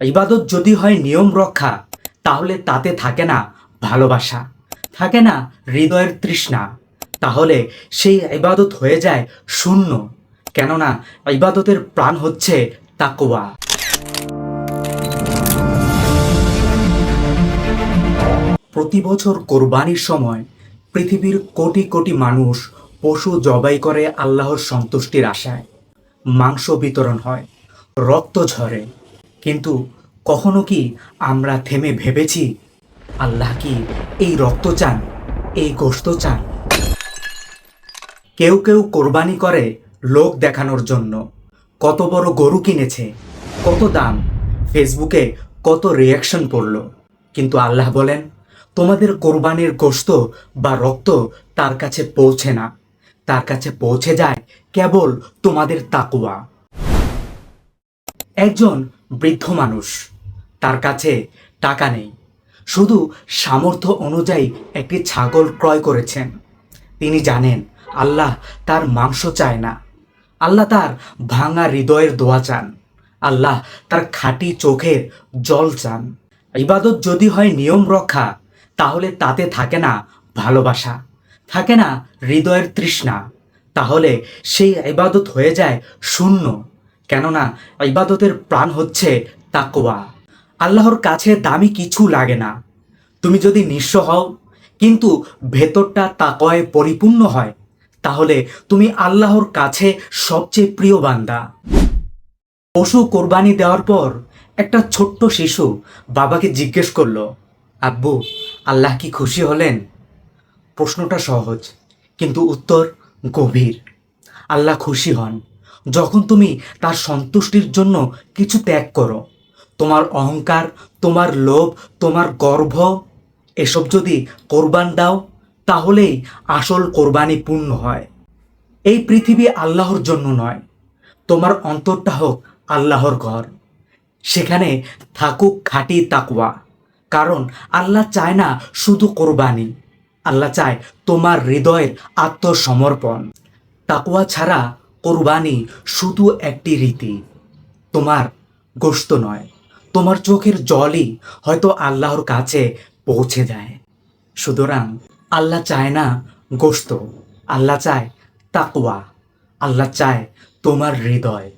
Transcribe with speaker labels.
Speaker 1: ইবাদত যদি হয় নিয়ম রক্ষা, তাহলে তাতে থাকে না ভালোবাসা, থাকে না হৃদয়ের তৃষ্ণা। তাহলে সেই ইবাদত হয়ে যায় শূন্য, কেননা ইবাদতের প্রাণ হচ্ছে তাকওয়া। প্রতি বছর কোরবানির সময় পৃথিবীর কোটি কোটি মানুষ পশু জবাই করে আল্লাহর সন্তুষ্টির আশায়। মাংস বিতরণ হয়, রক্ত ঝরে কিন্তু কখনো কি আমরা থেমে ভেবেছি, আল্লাহ কি এই রক্ত চান, এই গোশত চান? কেউ কেউ কোরবানি করে লোক দেখানোর জন্য। কত বড় গরু কিনেছে, কত দাম, ফেসবুকে কত রিয়াকশন পড়ল। কিন্তু আল্লাহ বলেন, তোমাদের কোরবানির গোশত বা রক্ত তার কাছে পৌঁছে না। তার কাছে পৌঁছে যায় কেবল তোমাদের তাকুয়া একজন বৃদ্ধ মানুষ। তার কাছে টাকা নেই। শুধু সামর্থ্য অনুযায়ী একটি ছাগল ক্রয় করেছেন। তিনি জানেন, আল্লাহ তার মাংস চায় না। আল্লাহ তার ভাঙা হৃদয়ের দোয়া চান। আল্লাহ তার খাঁটি চোখের জল চান। ইবাদত যদি হয় নিয়ম রক্ষা, তাহলে তাতে থাকে না ভালোবাসা, থাকে না হৃদয়ের তৃষ্ণা। তাহলে সেই ইবাদত হয়ে যায় শূন্য। কেননা ইবাদতের প্রাণ হচ্ছে তাকোয়া আল্লাহর কাছে দামি কিছু লাগে না। তুমি যদি নিঃস্ব হও, কিন্তু ভেতরটা তাকওয়ায় পরিপূর্ণ হয়, তাহলে তুমি আল্লাহর কাছে সবচেয়ে প্রিয় বান্দা। পশু কোরবানি দেওয়ার পর একটা ছোট্ট শিশু বাবাকে জিজ্ঞেস করল, আব্বু, আল্লাহ কি খুশি হলেন? প্রশ্নটা সহজ, কিন্তু উত্তর গভীর। আল্লাহ খুশি হন। যখন তুমি তার সন্তুষ্টির জন্য কিছু ত্যাগ করো, তোমার অহংকার, তোমার লোভ, তোমার গর্ব এসব যদি কোরবান দাও, তাহলেই আসল কোরবানি পূর্ণ হয়। এই পৃথিবী আল্লাহর জন্য নয়, তোমার অন্তরটা হোক আল্লাহর ঘর। সেখানে থাকুক খাঁটি তাকুয়া কারণ আল্লাহ চায় না শুধু কোরবানি। আল্লাহ চায় তোমার হৃদয়ের আত্মসমর্পণ। তাকুয়া ছাড়া কোরবানি শুধু একটি রীতি। তোমার গোস্ত নয়, তোমার চোখের জলই হয়তো আল্লাহর কাছে পৌঁছে যায়। সুতরাং আল্লাহ চায় না গোস্ত আল্লাহ চায় তাকওয়া, আল্লাহ চায় তোমার হৃদয়।